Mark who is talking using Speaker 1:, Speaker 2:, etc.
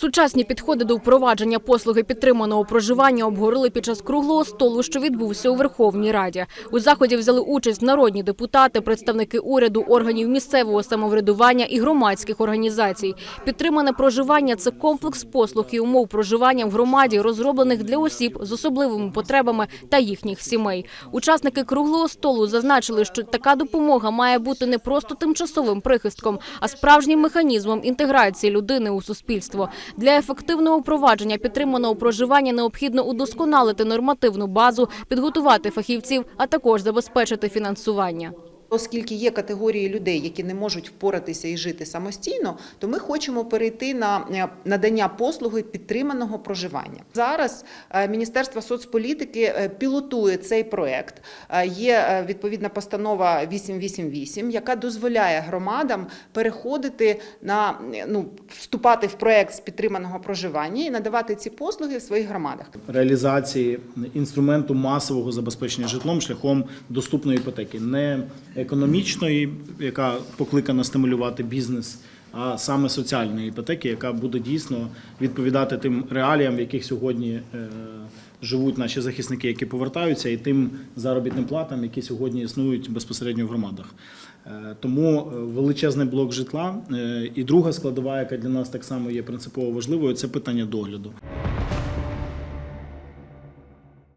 Speaker 1: Сучасні підходи до впровадження послуги підтриманого проживання обговорили під час круглого столу, що відбувся у Верховній Раді. У заході взяли участь народні депутати, представники уряду, органів місцевого самоврядування і громадських організацій. Підтримане проживання це комплекс послуг і умов проживання в громаді, розроблених для осіб з особливими потребами та їхніх сімей. Учасники круглого столу зазначили, що така допомога має бути не просто тимчасовим прихистком, а справжнім механізмом інтеграції людини у суспільство. Для ефективного впровадження підтриманого проживання необхідно удосконалити нормативну базу, підготувати фахівців, а також забезпечити фінансування.
Speaker 2: Оскільки є категорії людей, які не можуть впоратися і жити самостійно, то ми хочемо перейти на е, надання послуги підтриманого проживання. Зараз е, Міністерство соцполітики е, пілотує цей проект. Є відповідна постанова 888, яка дозволяє громадам переходити на ну вступати в проект з підтриманого проживання і надавати ці послуги в своїх громадах.
Speaker 3: реалізації інструменту масового забезпечення житлом шляхом доступної іпотеки, не економічної, яка покликана стимулювати бізнес, а саме соціальної іпотеки, яка буде дійсно відповідати тим реаліям, в яких сьогодні е, живуть наші захисники, які повертаються, і тим заробітним платам, які сьогодні існують безпосередньо в громадах. Е, Тому е, величезний блок житла. І друга складова, яка для нас так само є принципово важливою, це питання догляду.